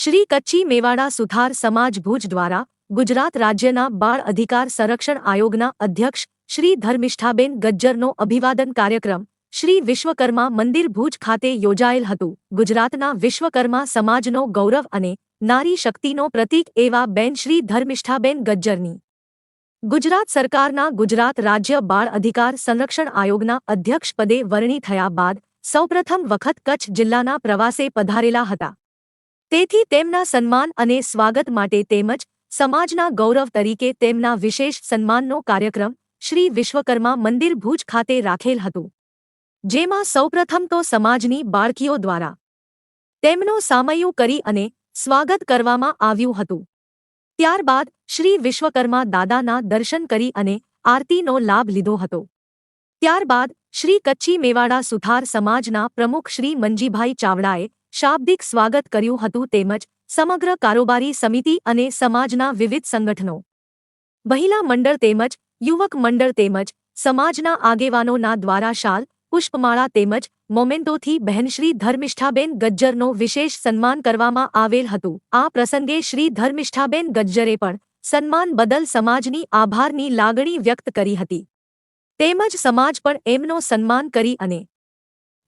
શ્રી કચ્છી મેવાડા સુથાર સમાજ ભુજ દ્વારા ગુજરાત રાજ્યના બાળ અધિકાર સંરક્ષણ આયોગના અધ્યક્ષ શ્રી ધર્મિષ્ઠાબેન ગજ્જરનો અભિવાદન કાર્યક્રમ શ્રી વિશ્વકર્મા મંદિર ભુજ ખાતે યોજાયેલ હતું. ગુજરાતના વિશ્વકર્મા સમાજનો ગૌરવ અને નારી શક્તિનો પ્રતીક એવા બેન શ્રી ધર્મિષ્ઠાબેન ગજ્જરની. ગુજરાત સરકારના ગુજરાત રાજ્ય બાળ અધિકાર સંરક્ષણ આયોગના અધ્યક્ષ પદે વરણી થયા બાદ સૌપ્રથમ વખત કચ્છ જિલ્લાના પ્રવાસે પધારેલા હતા. તેથી તેમના સન્માન અને સ્વાગત માટે તેમજ સમાજના ગૌરવ તરીકે તેમના વિશેષ સન્માનનો કાર્યક્રમ શ્રી વિશ્વકર્મા મંદિર ભુજ ખાતે રાખેલ હતું. જેમાં સૌપ્રથમ તો સમાજની બાળકીઓ દ્વારા તેમનો સામયું કરી અને સ્વાગત કરવામાં આવ્યું હતું. ત્યારબાદ શ્રી વિશ્વકર્મા દાદાના દર્શન કરી અને આરતીનો લાભ લીધો હતો. ત્યારબાદ શ્રી કચ્છી મેવાડા સુથાર સમાજના પ્રમુખ શ્રી મંજીભાઈ ચાવડાએ શાબ્દિક સ્વાગત કર્યું હતું તેમજ સમગ્ર કારોબારી સમિતિ અને સમાજના વિવિધ સંગઠનો. મહિલા મંડળ તેમજ યુવક મંડળ તેમજ સમાજના આગેવાનોના દ્વારા શાલ, પુષ્પમાળા તેમજ મોમેન્ટોથી બહેનશ્રી ધર્મિષ્ઠાબેન ગજ્જરનો વિશેષ સન્માન કરવામાં આવેલ હતું. આ પ્રસંગે શ્રી ધર્મિષ્ઠાબેન ગજ્જરે પણ સન્માન બદલ સમાજની આભારની લાગણી વ્યક્ત કરી હતી. તેમજ સમાજ પણ એમનો સન્માન કરી અને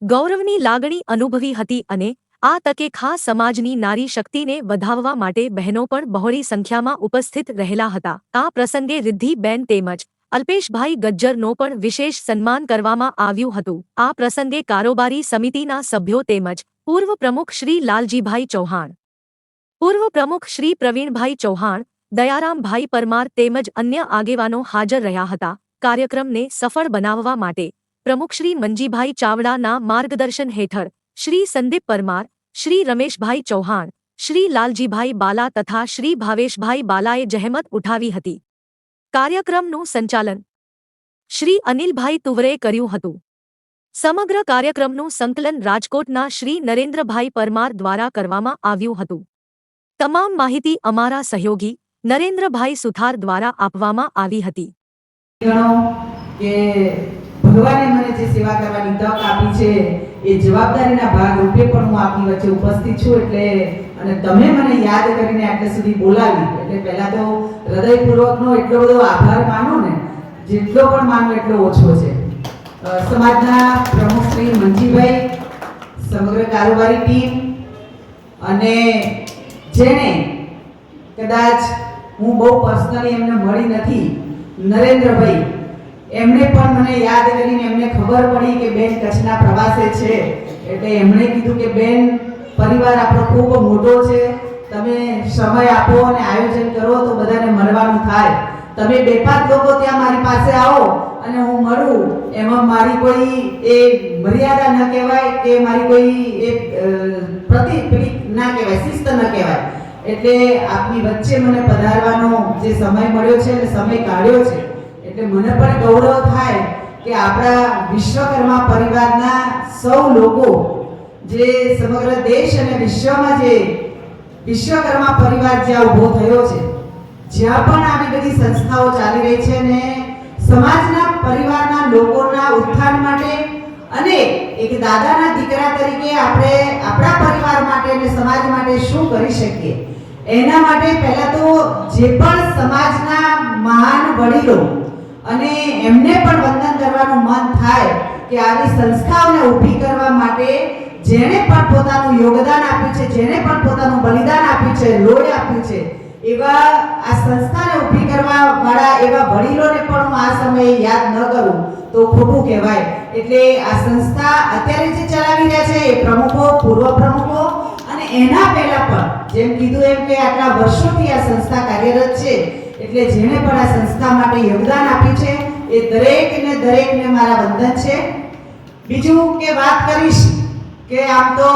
ગૌરવની લાગણી અનુભવી હતી અને આ તકે ખાસ સમાજની નારી શક્તિને વધાવવા માટે બહેનો પણ બહોળી સંખ્યામાં ઉપસ્થિત રહેલા હતા. આ પ્રસંગે રિદ્ધિબેન તેમજ અલ્પેશભાઈ ગજ્જરનો પણ વિશેષ સન્માન કરવામાં આવ્યું હતું. આ પ્રસંગે કારોબારી સમિતિના સભ્યો તેમજ પૂર્વ પ્રમુખ શ્રી લાલજીભાઈ ચૌહાણ, પૂર્વ પ્રમુખ શ્રી પ્રવીણભાઈ ચૌહાણ, દયારામભાઈ પરમાર તેમજ અન્ય આગેવાનો હાજર રહ્યા હતા. કાર્યક્રમને સફળ બનાવવા માટે પ્રમુખ શ્રી મંજીભાઈ ચાવડાના માર્ગદર્શન હેઠળ શ્રી સંદીપ પરમાર શ્રી રમેશભાઈ ચૌહાણ, શ્રી લાલજીભાઈ બાલા તથા શ્રી ભાવેશભાઈ બાલાએ જહેમત ઉઠાવી હતી. કાર્યક્રમનું સંચાલન શ્રી અનિલભાઈ તુવરે કર્યું હતું. સમગ્ર કાર્યક્રમનું સંકલન રાજકોટના શ્રી નરેન્દ્રભાઈ પરમાર દ્વારા કરવામાં આવ્યું હતું. તમામ માહિતી અમારા સહયોગી નરેન્દ્રભાઈ સુથાર દ્વારા આપવામાં આવી હતી. ભગવાને મને જે સેવા કરવાની તક આપી છે, એ જવાબદારીના ભાગ રૂપે પણ હું આપની વચ્ચે ઉપસ્થિત છું એટલે, અને તમે મને યાદ કરીને આટલે સુધી બોલાવી. એટલે પહેલા તો હૃદયપૂર્વકનો એટલો બધો આભાર માનો ને, જેટલો પણ માનો એટલો ઓછો છે. સમાજના પ્રમુખ શ્રી મંજીભાઈ, સમગ્ર કારોબારી ટીમ, અને જેને કદાચ હું બહુ પર્સનલી એમને મળી નથી, નરેન્દ્રભાઈ એમણે પણ મને યાદ કરીને એમને ખબર પડી કે બેન કચ્છના પ્રવાસે છે. એટલે એમણે કીધું કે, બેન, પરિવાર આપણો ખૂબ મોટો છે. તમે સમય આપો અને આયોજન કરો તો બધાને મળવાનું થાય. તમે બે પાંચ લોકો ત્યાં મારી પાસે આવો અને હું મળું. એમાં મારી કોઈ એ મર્યાદા ન કહેવાય કે મારી કોઈ એ પ્રતિ ના કહેવાય, શિસ્ત ન કહેવાય. એટલે આપની વચ્ચે મને પધારવાનો જે સમય મળ્યો છે અને સમય કાઢ્યો છે. એટલે મને પણ ગૌરવ થાય કે આપણા વિશ્વકર્મા પરિવારના સૌ લોકો જે સમગ્ર દેશ અને વિશ્વમાં જે વિશ્વકર્મા પરિવાર જ્યાં ઊભો થયો છે, જ્યાં પણ આવી બધી સંસ્થાઓ ચાલી રહી છે ને સમાજના પરિવારના લોકોના ઉત્થાન માટે અને એક દાદાના દીકરા તરીકે આપણે આપણા પરિવાર માટે અને સમાજ માટે શું કરી શકીએ? એના માટે પહેલા તો જે પણ સમાજના મહાન વડીલો અને એમને પણ વંદન કરવાનું મન થાય કે આવી સંસ્થાઓને ઊભી કરવા માટે જેણે પણ પોતાનું યોગદાન આપ્યું છે, જેણે પણ પોતાનું બલિદાન આપ્યું છે, લોહી આપ્યું છે, એવા આ સંસ્થાને ઊભી કરવા વાળા એવા વડીલોને પણ હું આ સમયે યાદ ન કરું તો ખોટું કહેવાય. એટલે આ સંસ્થા અત્યારે જે ચલાવી રહ્યા છે એ પ્રમુખો, પૂર્વ પ્રમુખો અને એના પહેલા પણ જેમ કીધું એમ કે આટલા વર્ષોથી આ સંસ્થા કાર્યરત છે એટલે જેણે પણ આ સંસ્થા માટે યોગદાન આપ્યું છે, એ દરેકને દરેકને મારા વંદન છે. બીજું કે વાત કરીશ કે આમ તો